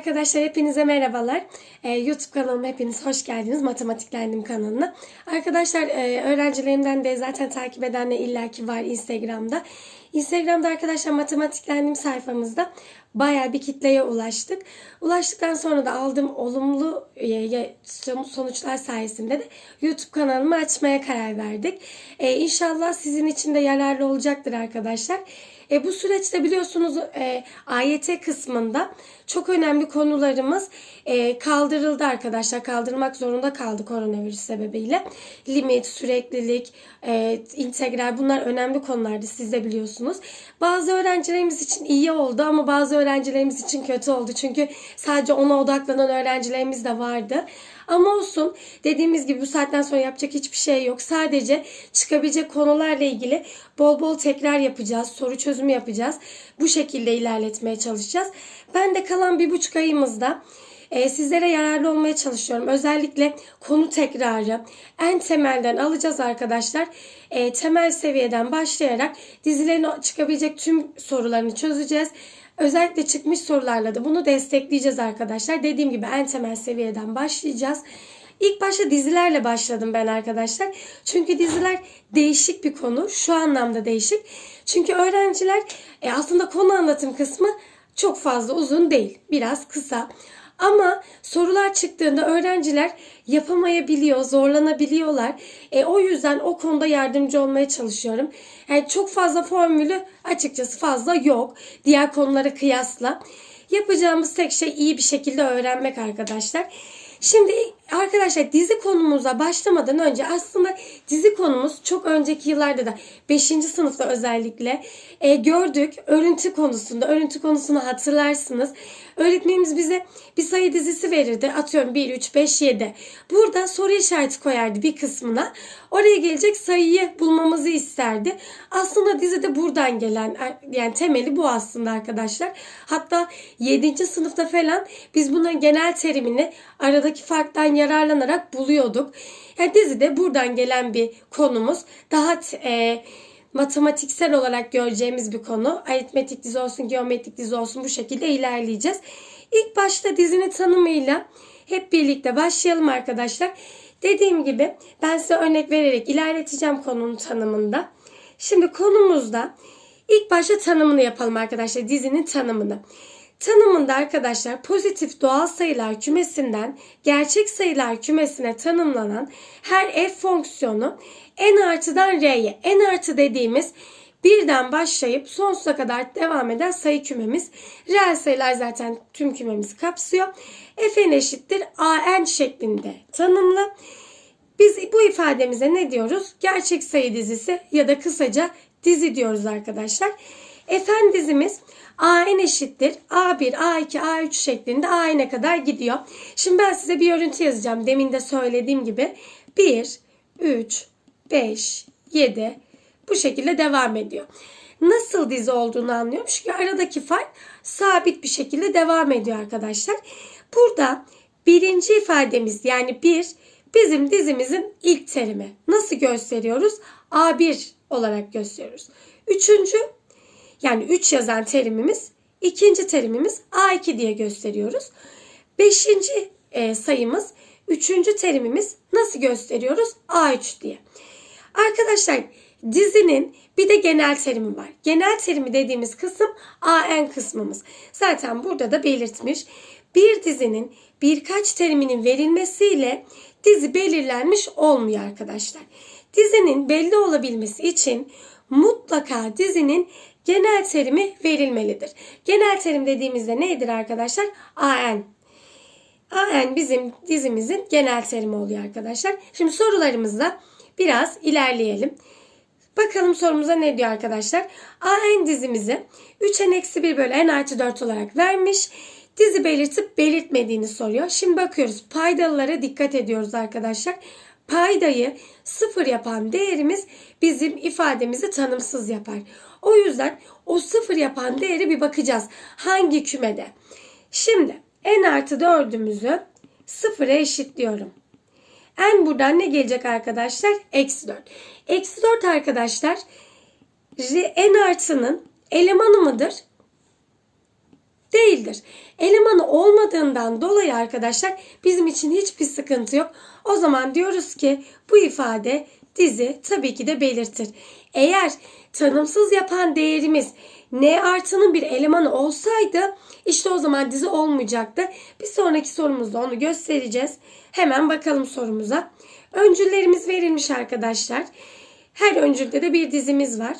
Arkadaşlar hepinize merhabalar. Ee, YouTube kanalıma hepiniz hoş geldiniz. Matematiklendim kanalına. Arkadaşlar e, öğrencilerimden de zaten takip edenler illaki var Instagram'da. Instagram'da arkadaşlar matematiklendim sayfamızda bayağı bir kitleye ulaştık. Ulaştıktan sonra da aldığım olumlu e, sonuçlar sayesinde de YouTube kanalımı açmaya karar verdik. Ee, inşallah sizin için de yararlı olacaktır arkadaşlar. E, bu süreçte biliyorsunuz e, AYT kısmında çok önemli konularımız e, kaldırıldı arkadaşlar. Kaldırmak zorunda kaldı koronavirüs sebebiyle. Limit, süreklilik, e, integral bunlar önemli konulardı siz de biliyorsunuz. Bazı öğrencilerimiz için iyi oldu ama bazı öğrencilerimiz için kötü oldu. Çünkü sadece ona odaklanan öğrencilerimiz de vardı. Ama olsun dediğimiz gibi bu saatten sonra yapacak hiçbir şey yok. Sadece çıkabilecek konularla ilgili bol bol tekrar yapacağız. Soru çözümü yapacağız. Bu şekilde ilerletmeye çalışacağız. Ben de kalan bir buçuk ayımızda e, sizlere yararlı olmaya çalışıyorum. Özellikle konu tekrarı en temelden alacağız arkadaşlar. E, temel seviyeden başlayarak dizilerin çıkabilecek tüm sorularını çözeceğiz. Özellikle çıkmış sorularla da bunu destekleyeceğiz arkadaşlar. Dediğim gibi en temel seviyeden başlayacağız. İlk başta dizilerle başladım ben arkadaşlar. Çünkü diziler değişik bir konu. Şu anlamda değişik. Çünkü öğrenciler e, aslında konu anlatım kısmı çok fazla uzun değil. Biraz kısa. Ama sorular çıktığında öğrenciler yapamayabiliyor, zorlanabiliyorlar. E, o yüzden o konuda yardımcı olmaya çalışıyorum. Yani çok fazla formülü açıkçası fazla yok. Diğer konulara kıyasla. Yapacağımız tek şey iyi bir şekilde öğrenmek arkadaşlar. Şimdi arkadaşlar dizi konumuza başlamadan önce aslında dizi konumuz çok önceki yıllarda da 5. sınıfta özellikle e, gördük. Örüntü konusunda, örüntü konusunu hatırlarsınız. Öğretmenimiz bize bir sayı dizisi verirdi. Atıyorum 1, 3, 5, 7. Burada soru işareti koyardı bir kısmına. Oraya gelecek sayıyı bulmamızı isterdi. Aslında dizide buradan gelen yani temeli bu aslında arkadaşlar. Hatta 7. sınıfta falan biz bunun genel terimini aradaki farktan yararlanarak buluyorduk. Yani dizide buradan gelen bir konumuz. Daha e, matematiksel olarak göreceğimiz bir konu. Aritmetik dizi olsun, geometrik dizi olsun bu şekilde ilerleyeceğiz. İlk başta dizinin tanımıyla hep birlikte başlayalım arkadaşlar. Dediğim gibi ben size örnek vererek ilerleteceğim konunun tanımında. Şimdi konumuzda ilk başta tanımını yapalım arkadaşlar. Dizinin tanımını. Tanımında arkadaşlar pozitif doğal sayılar kümesinden gerçek sayılar kümesine tanımlanan her f fonksiyonu n artıdan r'ye. n artı dediğimiz birden başlayıp sonsuza kadar devam eden sayı kümemiz. Reel sayılar zaten tüm kümemizi kapsıyor. fn eşittir an şeklinde tanımlı. Biz bu ifademize ne diyoruz? Gerçek sayı dizisi ya da kısaca dizi diyoruz arkadaşlar. Fn dizimiz AN eşittir A1, A2, A3 şeklinde AN'e kadar gidiyor. Şimdi ben size bir örüntü yazacağım. Demin de söylediğim gibi 1, 3, 5, 7 bu şekilde devam ediyor. Nasıl dizi olduğunu anlıyorum. Çünkü aradaki fark sabit bir şekilde devam ediyor arkadaşlar. Burada birinci ifademiz yani 1 bizim dizimizin ilk terimi. Nasıl gösteriyoruz? A1 olarak gösteriyoruz. Üçüncü yani 3 yazan terimimiz ikinci terimimiz A2 diye gösteriyoruz. Beşinci e, sayımız üçüncü terimimiz nasıl gösteriyoruz? A3 diye. Arkadaşlar dizinin bir de genel terimi var. Genel terimi dediğimiz kısım AN kısmımız. Zaten burada da belirtmiş. Bir dizinin birkaç teriminin verilmesiyle dizi belirlenmiş olmuyor arkadaşlar. Dizinin belli olabilmesi için mutlaka dizinin genel terimi verilmelidir. Genel terim dediğimizde nedir arkadaşlar? AN. AN bizim dizimizin genel terimi oluyor arkadaşlar. Şimdi sorularımızda biraz ilerleyelim. Bakalım sorumuza ne diyor arkadaşlar? AN dizimizi 3n eksi 1 bölü n artı 4 olarak vermiş. Dizi belirtip belirtmediğini soruyor. Şimdi bakıyoruz paydalılara dikkat ediyoruz arkadaşlar. Paydayı sıfır yapan değerimiz bizim ifademizi tanımsız yapar. O yüzden o sıfır yapan değeri bir bakacağız. Hangi kümede? Şimdi n artı 4'ümüzü sıfıra eşitliyorum. n buradan ne gelecek arkadaşlar? Eksi 4. Eksi 4 arkadaşlar n artının elemanı mıdır? Değildir. Elemanı olmadığından dolayı arkadaşlar bizim için hiçbir sıkıntı yok. O zaman diyoruz ki bu ifade dizi tabii ki de belirtir. Eğer tanımsız yapan değerimiz n artının bir elemanı olsaydı işte o zaman dizi olmayacaktı. Bir sonraki sorumuzda onu göstereceğiz. Hemen bakalım sorumuza. Öncüllerimiz verilmiş arkadaşlar. Her öncülde de bir dizimiz var.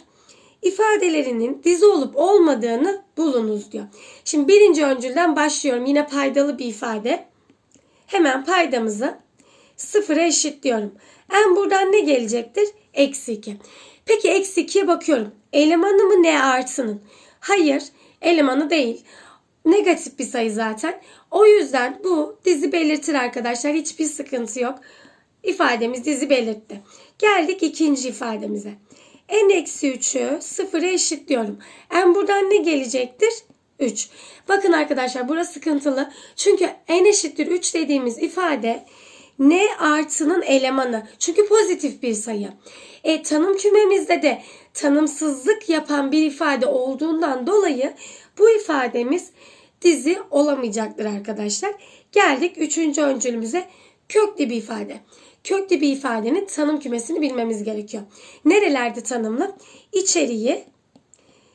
İfadelerinin dizi olup olmadığını bulunuz diyor. Şimdi birinci öncülden başlıyorum. Yine paydalı bir ifade. Hemen paydamızı sıfıra eşitliyorum. En buradan ne gelecektir? Eksi 2. Peki eksi 2'ye bakıyorum. Elemanı mı ne artının? Hayır elemanı değil. Negatif bir sayı zaten. O yüzden bu dizi belirtir arkadaşlar. Hiçbir sıkıntı yok. İfademiz dizi belirtti. Geldik ikinci ifademize. n eksi 3'ü sıfıra eşitliyorum. En buradan ne gelecektir? 3. Bakın arkadaşlar burası sıkıntılı. Çünkü n eşittir 3 dediğimiz ifade n artının elemanı. Çünkü pozitif bir sayı. E, tanım kümemizde de tanımsızlık yapan bir ifade olduğundan dolayı bu ifademiz dizi olamayacaktır arkadaşlar. Geldik üçüncü öncülümüze köklü bir ifade. Köklü bir ifadenin tanım kümesini bilmemiz gerekiyor. Nerelerde tanımlı? İçeriği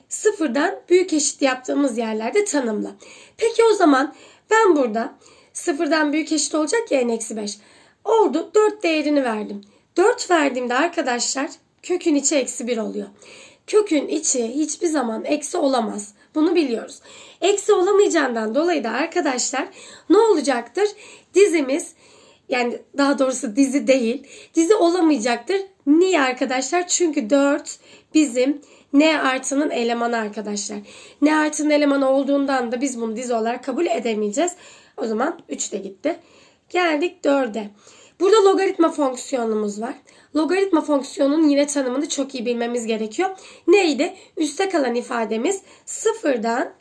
sıfırdan büyük eşit yaptığımız yerlerde tanımlı. Peki o zaman ben burada sıfırdan büyük eşit olacak ya n-5. Oldu 4 değerini verdim. 4 verdiğimde arkadaşlar kökün içi eksi 1 oluyor. Kökün içi hiçbir zaman eksi olamaz. Bunu biliyoruz. Eksi olamayacağından dolayı da arkadaşlar ne olacaktır? Dizimiz yani daha doğrusu dizi değil. Dizi olamayacaktır. Niye arkadaşlar? Çünkü 4 bizim n artının elemanı arkadaşlar. n artının elemanı olduğundan da biz bunu dizi olarak kabul edemeyeceğiz. O zaman 3 de gitti. Geldik 4'e. Burada logaritma fonksiyonumuz var. Logaritma fonksiyonunun yine tanımını çok iyi bilmemiz gerekiyor. Neydi? Üste kalan ifademiz sıfırdan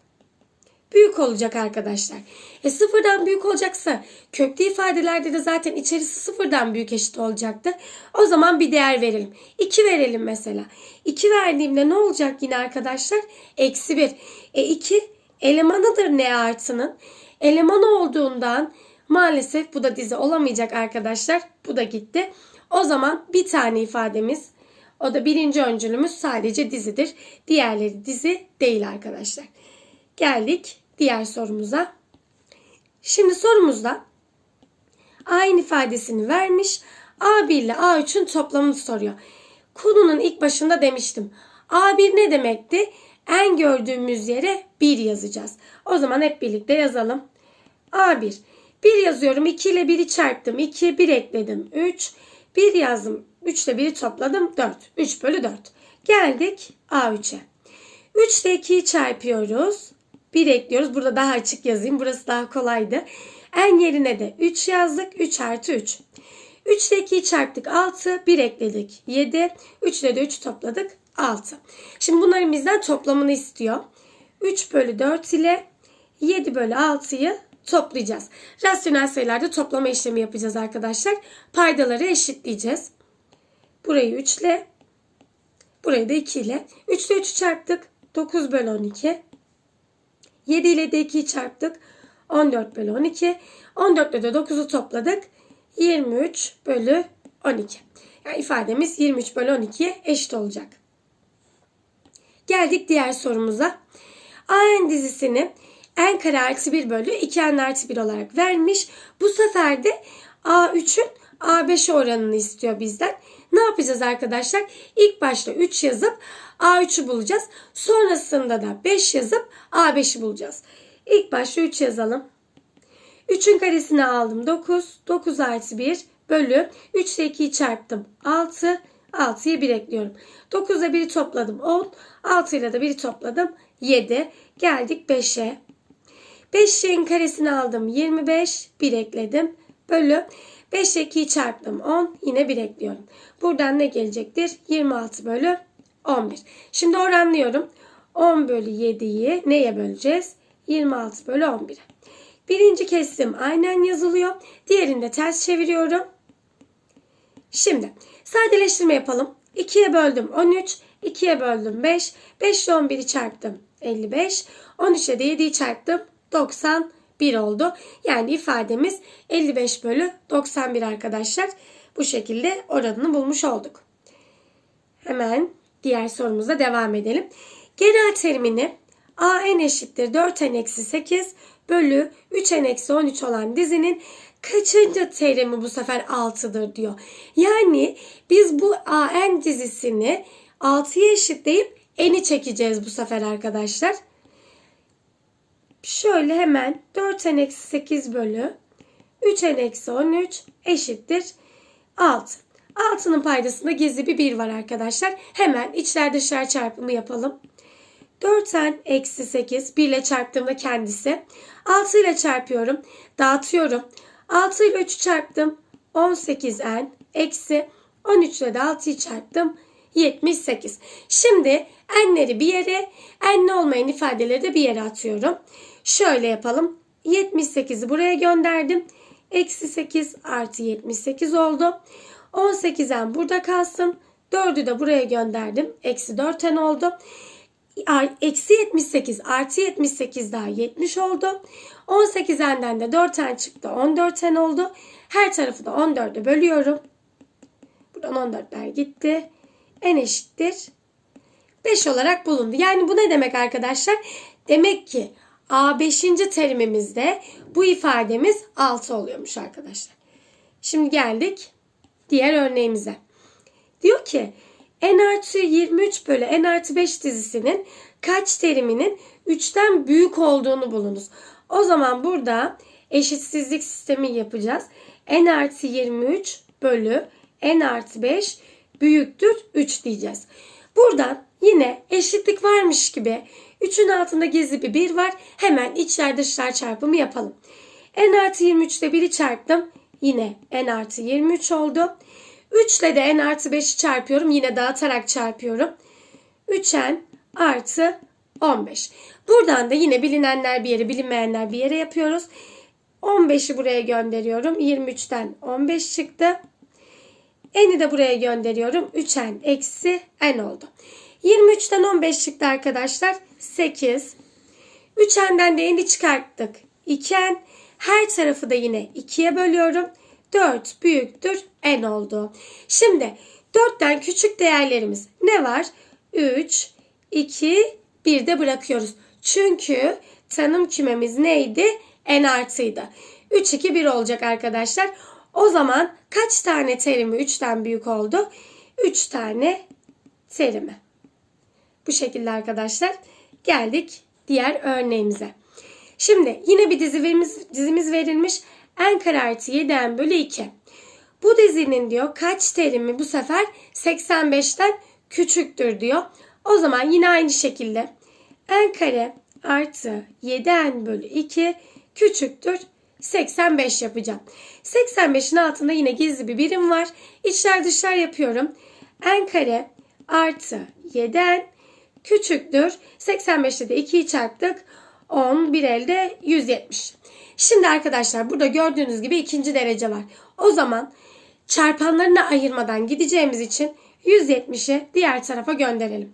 büyük olacak arkadaşlar. E sıfırdan büyük olacaksa köklü ifadelerde de zaten içerisi sıfırdan büyük eşit olacaktı. O zaman bir değer verelim. 2 verelim mesela. 2 verdiğimde ne olacak yine arkadaşlar? Eksi 1. E 2 elemanıdır ne artının. Elemanı olduğundan maalesef bu da dizi olamayacak arkadaşlar. Bu da gitti. O zaman bir tane ifademiz o da birinci öncülümüz sadece dizidir. Diğerleri dizi değil arkadaşlar. Geldik diğer sorumuza. Şimdi sorumuzda A'nın ifadesini vermiş. A1 ile A3'ün toplamını soruyor. Konunun ilk başında demiştim. A1 ne demekti? En gördüğümüz yere 1 yazacağız. O zaman hep birlikte yazalım. A1. 1 yazıyorum. 2 ile 1'i çarptım. 2, 1 ekledim. 3. 1 yazdım. 3 ile 1'i topladım. 4. 3 bölü 4. Geldik A3'e. 3 ile 2'yi çarpıyoruz. 1 ekliyoruz. Burada daha açık yazayım. Burası daha kolaydı. En yerine de 3 yazdık. 3 artı 3. 3 ile 2'yi çarptık 6. 1 ekledik 7. 3 ile de 3 topladık 6. Şimdi bunların bizden toplamını istiyor. 3 bölü 4 ile 7 bölü 6'yı toplayacağız. Rasyonel sayılarda toplama işlemi yapacağız arkadaşlar. Paydaları eşitleyeceğiz. Burayı 3 ile burayı da 2 ile. 3 ile 3'ü çarptık. 9 bölü 12. 7 ile de 2'yi çarptık. 14 bölü 12. 14 ile de 9'u topladık. 23 bölü 12. Yani ifademiz 23 bölü 12'ye eşit olacak. Geldik diğer sorumuza. AN dizisini n kare artı 1 bölü 2n artı 1 olarak vermiş. Bu sefer de A3'ün A5 oranını istiyor bizden. Ne yapacağız arkadaşlar? İlk başta 3 yazıp A3'ü bulacağız. Sonrasında da 5 yazıp A5'i bulacağız. İlk başta 3 yazalım. 3'ün karesini aldım 9. 9 artı 1 bölü 3 ile 2'yi çarptım 6. 6'ya 1 ekliyorum. 9 ile 1'i topladım 10. 6 ile de 1'i topladım 7. Geldik 5'e. 5'in karesini aldım 25. 1 ekledim. Bölü 5 ile 2'yi çarptım 10. Yine 1 ekliyorum. Buradan ne gelecektir? 26 bölü 11. Şimdi oranlıyorum. 10 bölü 7'yi neye böleceğiz? 26 bölü 11'e. Birinci kesim aynen yazılıyor. Diğerini de ters çeviriyorum. Şimdi sadeleştirme yapalım. 2'ye böldüm 13. 2'ye böldüm 5. 5 ile 11'i çarptım. 55. 13 ile de 7'yi çarptım. 91 oldu. Yani ifademiz 55 bölü 91 arkadaşlar. Bu şekilde oranını bulmuş olduk. Hemen diğer sorumuza devam edelim. Genel terimini an eşittir 4n eksi 8 bölü 3n eksi 13 olan dizinin kaçıncı terimi bu sefer 6'dır diyor. Yani biz bu an dizisini 6'ya eşitleyip n'i çekeceğiz bu sefer arkadaşlar. Şöyle hemen 4n eksi 8 bölü 3n eksi 13 eşittir 6. 6'nın paydasında gizli bir 1 var arkadaşlar. Hemen içler dışlar çarpımı yapalım. 4n eksi 8 1 ile çarptığımda kendisi. 6 ile çarpıyorum. Dağıtıyorum. 6 ile 3'ü çarptım. 18n eksi 13 ile de 6'yı çarptım. 78. Şimdi n'leri bir yere, n'li olmayan ifadeleri de bir yere atıyorum. Şöyle yapalım. 78'i buraya gönderdim. Eksi 8 artı 78 oldu. 18'en burada kalsın. 4'ü de buraya gönderdim. Eksi 4'en oldu. Eksi 78 artı 78 daha 70 oldu. 18'enden de 4'en çıktı. 14'en oldu. Her tarafı da 14'e bölüyorum. Buradan 14'ler gitti. En eşittir 5 olarak bulundu. Yani bu ne demek arkadaşlar? Demek ki A5. terimimizde bu ifademiz 6 oluyormuş arkadaşlar. Şimdi geldik diğer örneğimize. Diyor ki n artı 23 bölü n artı 5 dizisinin kaç teriminin 3'ten büyük olduğunu bulunuz. O zaman burada eşitsizlik sistemi yapacağız. n artı 23 bölü n artı 5 büyüktür 3 diyeceğiz. Buradan yine eşitlik varmış gibi 3'ün altında gizli bir 1 var. Hemen içler dışlar çarpımı yapalım. n artı 23 ile 1'i çarptım. Yine n artı 23 oldu. 3 ile de n artı 5'i çarpıyorum. Yine dağıtarak çarpıyorum. 3n artı 15. Buradan da yine bilinenler bir yere bilinmeyenler bir yere yapıyoruz. 15'i buraya gönderiyorum. 23'ten 15 çıktı. N'i de buraya gönderiyorum. 3n eksi n oldu. 23'ten 15 çıktı arkadaşlar. 8. 3n'den de n'i çıkarttık. 2n. Her tarafı da yine 2'ye bölüyorum. 4 büyüktür n oldu. Şimdi 4'ten küçük değerlerimiz ne var? 3, 2, 1 de bırakıyoruz. Çünkü tanım kümemiz neydi? n artıydı. 3, 2, 1 olacak arkadaşlar. O zaman kaç tane terimi 3'ten büyük oldu? 3 tane terimi. Bu şekilde arkadaşlar geldik diğer örneğimize. Şimdi yine bir dizimiz, dizimiz verilmiş. n kare artı 7n bölü 2. Bu dizinin diyor kaç terimi bu sefer 85'ten küçüktür diyor. O zaman yine aynı şekilde n kare artı 7n bölü 2 küçüktür 85 yapacağım. 85'in altında yine gizli bir birim var. İçler dışlar yapıyorum. n kare artı 7n küçüktür. 85'te de 2'yi çarptık. 10 bir elde 170. Şimdi arkadaşlar burada gördüğünüz gibi ikinci derece var. O zaman çarpanlarını ayırmadan gideceğimiz için 170'i diğer tarafa gönderelim.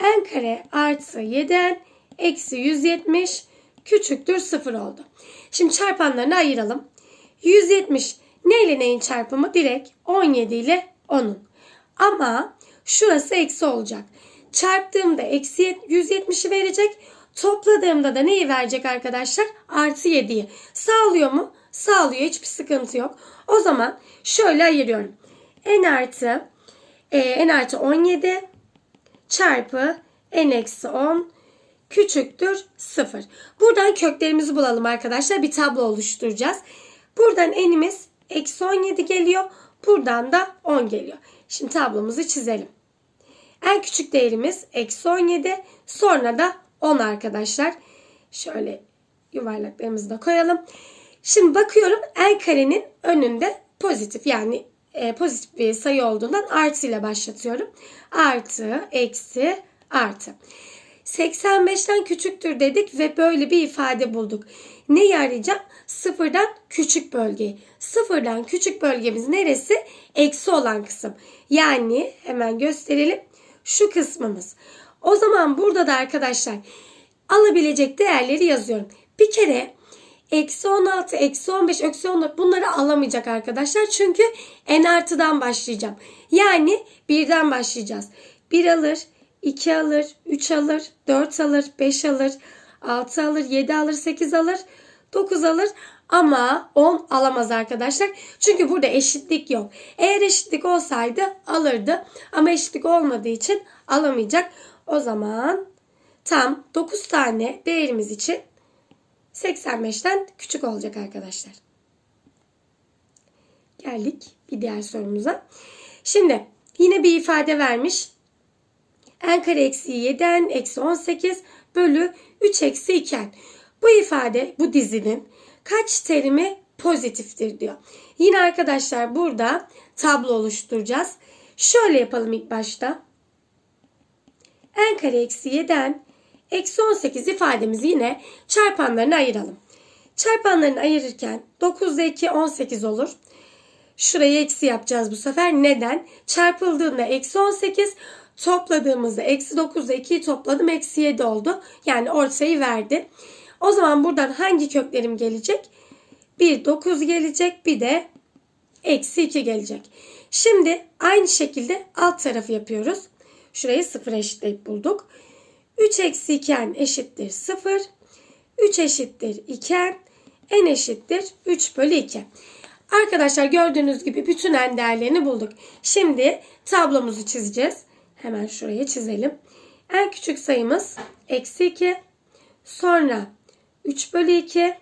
n kare artı 7n eksi 170 küçüktür 0 oldu. Şimdi çarpanlarını ayıralım. 170 ne ile neyin çarpımı? Direkt 17 ile 10'un. Ama şurası eksi olacak. Çarptığımda eksi 170'i verecek. Topladığımda da neyi verecek arkadaşlar? Artı 7'yi. Sağlıyor mu? Sağlıyor. Hiçbir sıkıntı yok. O zaman şöyle ayırıyorum. n artı e, n artı 17 çarpı n eksi 10 küçüktür 0. Buradan köklerimizi bulalım arkadaşlar. Bir tablo oluşturacağız. Buradan n'imiz eksi 17 geliyor. Buradan da 10 geliyor. Şimdi tablomuzu çizelim. En küçük değerimiz eksi 17. Sonra da 10 arkadaşlar. Şöyle yuvarlaklarımızı da koyalım. Şimdi bakıyorum n karenin önünde pozitif yani e, pozitif bir sayı olduğundan artı ile başlatıyorum. Artı, eksi, artı. 85'ten küçüktür dedik ve böyle bir ifade bulduk. Ne arayacağım? Sıfırdan küçük bölgeyi. Sıfırdan küçük bölgemiz neresi? Eksi olan kısım. Yani hemen gösterelim. Şu kısmımız. O zaman burada da arkadaşlar alabilecek değerleri yazıyorum. Bir kere eksi 16, eksi 15, eksi 14 bunları alamayacak arkadaşlar. Çünkü en artıdan başlayacağım. Yani birden başlayacağız. 1 alır, 2 alır, 3 alır, 4 alır, 5 alır, 6 alır, 7 alır, 8 alır, 9 alır ama 10 alamaz arkadaşlar. Çünkü burada eşitlik yok. Eğer eşitlik olsaydı alırdı ama eşitlik olmadığı için alamayacak. O zaman tam 9 tane değerimiz için 85'ten küçük olacak arkadaşlar. Geldik bir diğer sorumuza. Şimdi yine bir ifade vermiş. n kare eksi 7n eksi 18 bölü 3 eksi 2n. Bu ifade bu dizinin kaç terimi pozitiftir diyor. Yine arkadaşlar burada tablo oluşturacağız. Şöyle yapalım ilk başta. n kare eksi 7n eksi 18 ifademizi yine çarpanlarına ayıralım. Çarpanlarını ayırırken 9 ile 2 18 olur. Şurayı eksi yapacağız bu sefer. Neden? Çarpıldığında eksi 18 topladığımızda eksi 9 ile 2'yi topladım eksi 7 oldu. Yani ortayı verdi. O zaman buradan hangi köklerim gelecek? Bir 9 gelecek bir de eksi 2 gelecek. Şimdi aynı şekilde alt tarafı yapıyoruz. Şurayı 0 eşitleyip bulduk. 3 eksi 2n eşittir 0. 3 eşittir 2n. n eşittir 3 bölü 2. Arkadaşlar gördüğünüz gibi bütün n değerlerini bulduk. Şimdi tablomuzu çizeceğiz. Hemen şuraya çizelim. En küçük sayımız eksi 2. Sonra 3 bölü 2.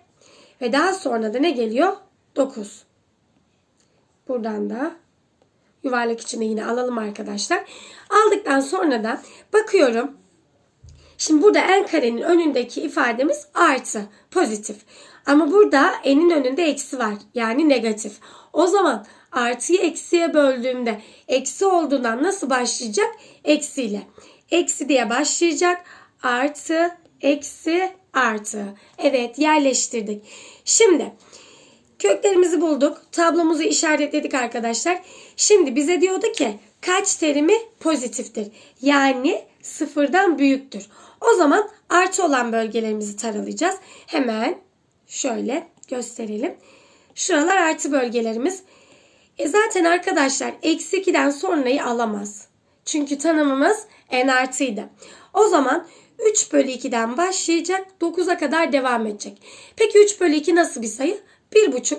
Ve daha sonra da ne geliyor? 9. Buradan da yuvarlak içine yine alalım arkadaşlar. Aldıktan sonra da bakıyorum. Şimdi burada n karenin önündeki ifademiz artı, pozitif. Ama burada n'in önünde eksi var. Yani negatif. O zaman artıyı eksiye böldüğümde eksi olduğundan nasıl başlayacak? Eksiyle. Eksi diye başlayacak. Artı, eksi, artı. Evet yerleştirdik. Şimdi köklerimizi bulduk. Tablomuzu işaretledik arkadaşlar. Şimdi bize diyordu ki kaç terimi pozitiftir? Yani sıfırdan büyüktür. O zaman artı olan bölgelerimizi taralayacağız. Hemen şöyle gösterelim. Şuralar artı bölgelerimiz. E zaten arkadaşlar eksi 2'den sonrayı alamaz. Çünkü tanımımız n artıydı. O zaman 3 bölü 2'den başlayacak 9'a kadar devam edecek. Peki 3 bölü 2 nasıl bir sayı? 1,5.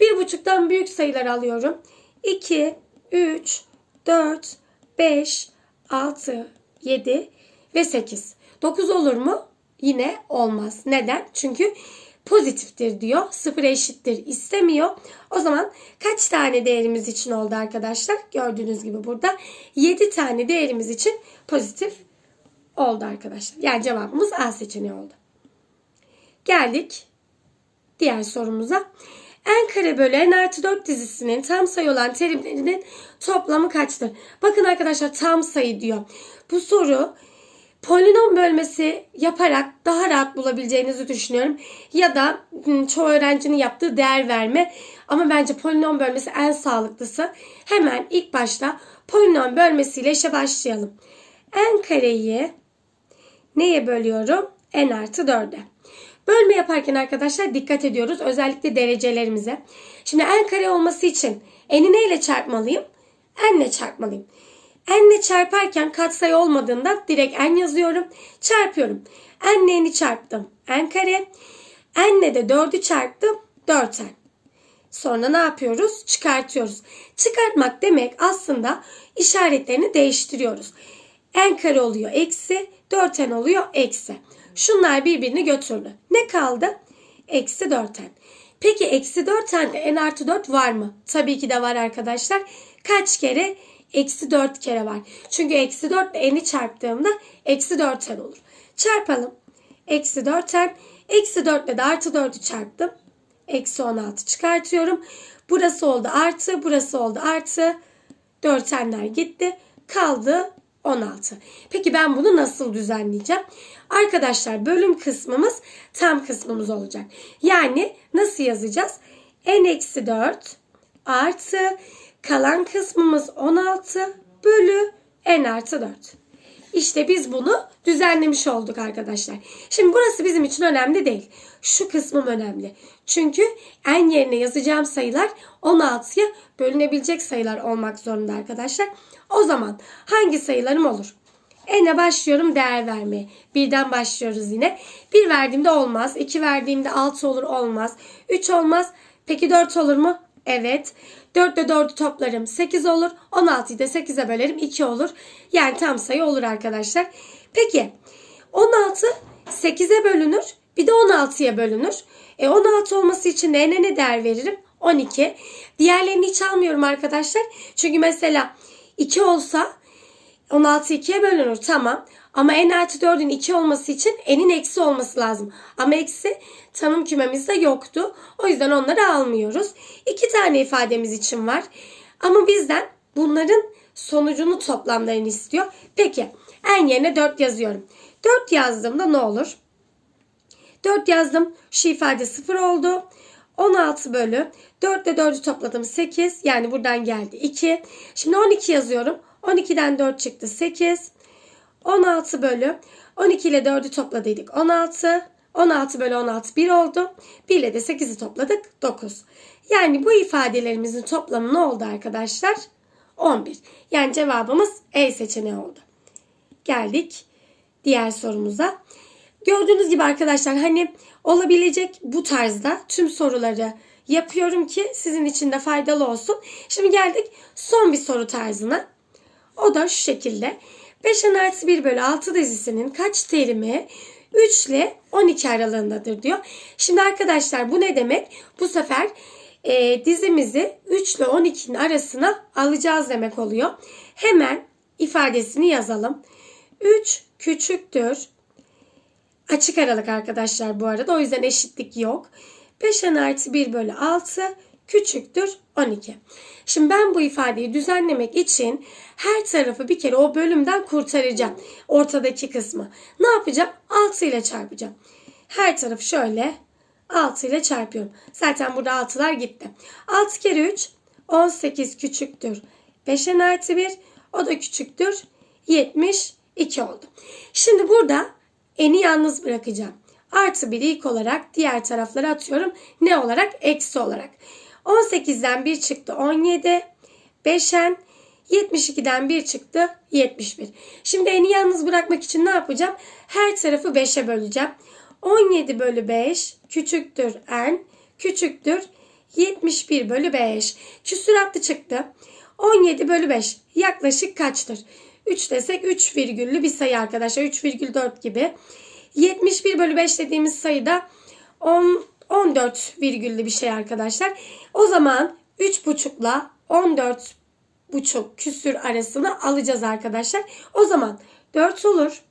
1,5'tan büyük sayılar alıyorum. 2, 3, 4, 5, 6, 7 ve 8. 9 olur mu? Yine olmaz. Neden? Çünkü pozitiftir diyor. Sıfır eşittir istemiyor. O zaman kaç tane değerimiz için oldu arkadaşlar? Gördüğünüz gibi burada 7 tane değerimiz için pozitif oldu arkadaşlar. Yani cevabımız A seçeneği oldu. Geldik diğer sorumuza. n kare bölü n artı 4 dizisinin tam sayı olan terimlerinin toplamı kaçtır? Bakın arkadaşlar tam sayı diyor. Bu soru polinom bölmesi yaparak daha rahat bulabileceğinizi düşünüyorum. Ya da çoğu öğrencinin yaptığı değer verme. Ama bence polinom bölmesi en sağlıklısı. Hemen ilk başta polinom bölmesiyle işe başlayalım. n kareyi neye bölüyorum? n artı 4'e. Bölme yaparken arkadaşlar dikkat ediyoruz. Özellikle derecelerimize. Şimdi n kare olması için n'i neyle çarpmalıyım? n ile çarpmalıyım. n ile çarparken katsayı olmadığında direkt n yazıyorum. Çarpıyorum. n n'i çarptım. n kare. n de 4'ü çarptım. 4n. Sonra ne yapıyoruz? Çıkartıyoruz. Çıkartmak demek aslında işaretlerini değiştiriyoruz. N kare oluyor eksi. 4n oluyor eksi. Şunlar birbirini götürdü. Ne kaldı? Eksi 4n. Peki eksi 4n n artı 4 var mı? Tabii ki de var arkadaşlar. Kaç kere? Eksi 4 kere var. Çünkü eksi 4 ile n'i çarptığımda eksi 4n olur. Çarpalım. Eksi 4n. Eksi 4 ile de artı 4'ü çarptım. Eksi 16 çıkartıyorum. Burası oldu artı. Burası oldu artı. 4n'ler gitti. Kaldı 16. Peki ben bunu nasıl düzenleyeceğim? Arkadaşlar bölüm kısmımız tam kısmımız olacak. Yani nasıl yazacağız? n eksi 4 artı kalan kısmımız 16 bölü n artı 4. İşte biz bunu düzenlemiş olduk arkadaşlar. Şimdi burası bizim için önemli değil. Şu kısmım önemli. Çünkü en yerine yazacağım sayılar 16'ya bölünebilecek sayılar olmak zorunda arkadaşlar. O zaman hangi sayılarım olur? N'e başlıyorum değer vermeye. Birden başlıyoruz yine. 1 verdiğimde olmaz. 2 verdiğimde 6 olur olmaz. 3 olmaz. Peki 4 olur mu? Evet. 4 ile 4'ü toplarım 8 olur. 16'yı da 8'e bölerim 2 olur. Yani tam sayı olur arkadaşlar. Peki 16 8'e bölünür. Bir de 16'ya bölünür. E 16 olması için de n'e ne değer veririm? 12. Diğerlerini hiç almıyorum arkadaşlar. Çünkü mesela 2 olsa 16 2'ye bölünür tamam. Ama n artı 4'ün 2 olması için n'in eksi olması lazım. Ama eksi tanım kümemizde yoktu. O yüzden onları almıyoruz. İki tane ifademiz için var. Ama bizden bunların sonucunu toplamlarını istiyor. Peki en yerine 4 yazıyorum. 4 yazdığımda ne olur? 4 yazdım. Şu ifade 0 oldu. 16 bölü 4 ile 4'ü topladım 8. Yani buradan geldi 2. Şimdi 12 yazıyorum. 12'den 4 çıktı 8. 16 bölü 12 ile 4'ü topladıydık 16. 16 bölü 16 1 oldu. 1 ile de 8'i topladık 9. Yani bu ifadelerimizin toplamı ne oldu arkadaşlar? 11. Yani cevabımız E seçeneği oldu. Geldik diğer sorumuza. Gördüğünüz gibi arkadaşlar hani olabilecek bu tarzda tüm soruları yapıyorum ki sizin için de faydalı olsun. Şimdi geldik son bir soru tarzına. O da şu şekilde. 5'in artı 1 bölü 6 dizisinin kaç terimi 3 ile 12 aralığındadır diyor. Şimdi arkadaşlar bu ne demek? Bu sefer e, dizimizi 3 ile 12'nin arasına alacağız demek oluyor. Hemen ifadesini yazalım. 3 küçüktür. Açık aralık arkadaşlar bu arada. O yüzden eşitlik yok. 5n artı 1 bölü 6 küçüktür 12. Şimdi ben bu ifadeyi düzenlemek için her tarafı bir kere o bölümden kurtaracağım. Ortadaki kısmı. Ne yapacağım? 6 ile çarpacağım. Her tarafı şöyle 6 ile çarpıyorum. Zaten burada 6'lar gitti. 6 kere 3 18 küçüktür. 5n artı 1 o da küçüktür. 72 oldu. Şimdi burada eni yalnız bırakacağım. Artı 1 ilk olarak diğer taraflara atıyorum. Ne olarak? Eksi olarak. 18'den 1 çıktı 17. 5'en 72'den 1 çıktı 71. Şimdi eni yalnız bırakmak için ne yapacağım? Her tarafı 5'e böleceğim. 17 bölü 5 küçüktür n küçüktür 71 bölü 5. Küsuratlı çıktı. 17 bölü 5 yaklaşık kaçtır? 3 desek 3 virgüllü bir sayı arkadaşlar. 3,4 gibi. 71 bölü 5 dediğimiz sayıda 10, 14 virgüllü bir şey arkadaşlar. O zaman 3,5 ile 14 buçuk küsür arasını alacağız arkadaşlar. O zaman 4 olur,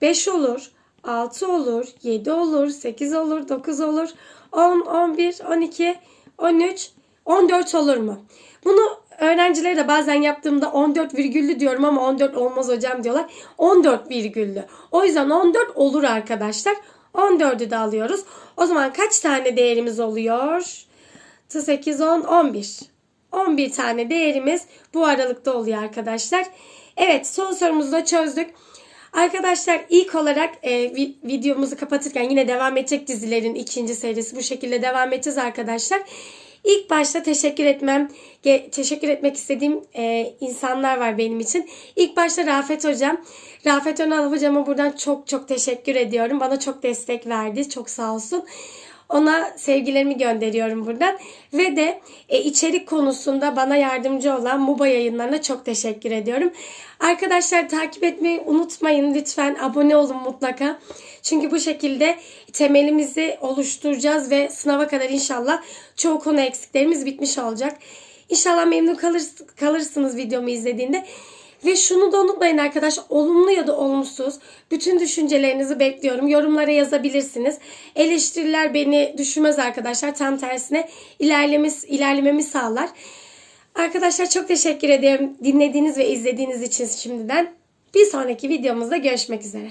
5 olur, 6 olur, 7 olur, 8 olur, 9 olur, 10, 11, 12, 13, 14 olur mu? Bunu öğrencilere de bazen yaptığımda 14 virgüllü diyorum ama 14 olmaz hocam diyorlar. 14 virgüllü. O yüzden 14 olur arkadaşlar. 14'ü de alıyoruz. O zaman kaç tane değerimiz oluyor? 8, 10, 11. 11 tane değerimiz bu aralıkta oluyor arkadaşlar. Evet son sorumuzu da çözdük. Arkadaşlar ilk olarak e, vi- videomuzu kapatırken yine devam edecek dizilerin ikinci serisi bu şekilde devam edeceğiz arkadaşlar. İlk başta teşekkür etmem, teşekkür etmek istediğim e, insanlar var benim için. İlk başta Rafet Hocam. Rafet Önal Hocama buradan çok çok teşekkür ediyorum. Bana çok destek verdi. Çok sağ olsun. Ona sevgilerimi gönderiyorum buradan. Ve de e, içerik konusunda bana yardımcı olan MUBA yayınlarına çok teşekkür ediyorum. Arkadaşlar takip etmeyi unutmayın lütfen. Abone olun mutlaka. Çünkü bu şekilde temelimizi oluşturacağız ve sınava kadar inşallah çoğu konu eksiklerimiz bitmiş olacak. İnşallah memnun kalır, kalırsınız videomu izlediğinde. Ve şunu da unutmayın arkadaşlar olumlu ya da olumsuz bütün düşüncelerinizi bekliyorum. Yorumlara yazabilirsiniz. Eleştiriler beni düşürmez arkadaşlar. Tam tersine ilerlememiz, ilerlememi sağlar. Arkadaşlar çok teşekkür ederim dinlediğiniz ve izlediğiniz için şimdiden. Bir sonraki videomuzda görüşmek üzere.